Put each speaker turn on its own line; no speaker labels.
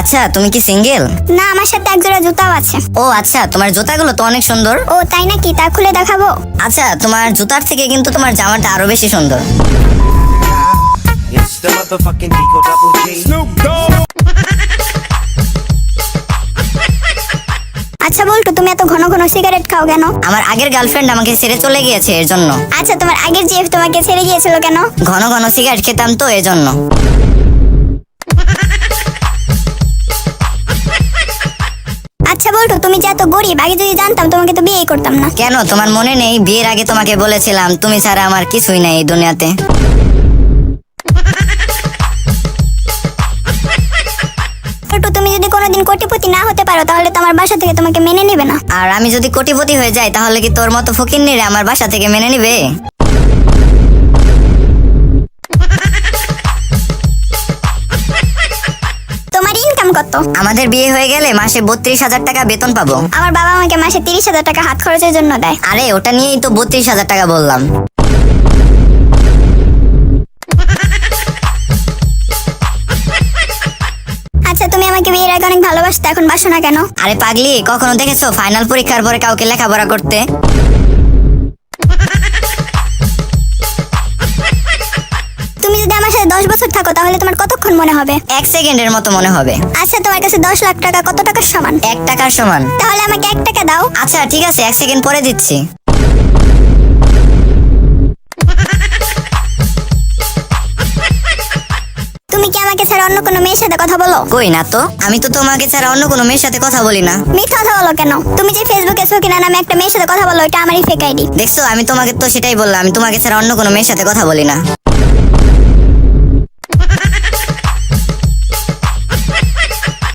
আচ্ছা তুমি কি সিঙ্গেল?
না আমার সাথে এক জোড়া জুতাও আছে।
ও আচ্ছা তোমার জুতাগুলো তো অনেক সুন্দর।
ও তাই নাকি? তা খুলে দেখাবো।
আচ্ছা তোমার জুতার থেকে কিন্তু তোমার জামাটা আরও বেশি সুন্দর।
তুমি এত ঘন ঘন সিগারেট খাও কেন?
আমার আগের গার্লফ্রেন্ড আমাকে ছেড়ে চলে গিয়েছে এর জন্য
আচ্ছা তোমার আগের জিএফ তোমাকে ছেড়ে গিয়েছিল কেন?
ঘন ঘন সিগারেট খেতাম তো এর জন্য
আচ্ছা বলটু তুমি যে এত গরিব আগে যদি জানতাম তোমাকে তো বিয়েই করতাম না।
কেন? তোমার মনে নেই? বিয়ের আগে তোমাকে বলেছিলাম তুমি ছাড়া আমার কিছুই নাই এই দুনিয়াতে।
কোটিপতি না হতে পারো তাহলে তো আমার বাসা থেকে তোমাকে মেনে নেবে না।
আর আমি যদি কোটিপতি হয়ে যাই তাহলে কি তোর মতো ফকির আমার বাসা থেকে মেনে নিবে?
তোমার ইনকাম কত?
আমাদের বিয়ে হয়ে গেলে মাসে বত্রিশ হাজার টাকা বেতন পাবো।
আমার বাবা আমাকে মাসে তিরিশ হাজার টাকা হাত খরচের জন্য দেয়।
আরে ওটা নিয়েই তো বত্রিশ হাজার টাকা বললাম।
আচ্ছা তুমি আমাকে বিয়ের আগে অনেক ভালোবাসতে এখন বাসো না কেন?
আরে পাগলি কখনো দেখেছ ফাইনাল পরীক্ষার পরে কাউকে লেখাপড়া করতে?
তুমি যদি আমার সাথে দশ বছর থাকো তাহলে তোমার কতক্ষণ মনে হবে?
এক সেকেন্ডের মতো মনে হবে।
আচ্ছা তোমার কাছে দশ লাখ টাকা কত টাকার সমান?
এক টাকার সমান।
তাহলে আমাকে এক টাকা দাও।
আচ্ছা ঠিক আছে এক সেকেন্ড পরে দিচ্ছি।
তুমি কি আমাকে ছাড়া অন্য কোনো মেয়ের সাথে কথা বলো?
কই না তো? আমি তো তোমাকে ছাড়া অন্য কোনো মেয়ের সাথে কথা বলি না।
মিথ্যা কথা বলো কেন? তুমি যে ফেসবুকে সকিনা নামে একটা মেয়ের সাথে কথা বলো এটা আমারই ফেক আইডি
দেখছ আমি তোমাকে তো সেটাই বললাম আমি তোমাকে ছাড়া অন্য কোনো মেয়ের সাথে কথা বলি না।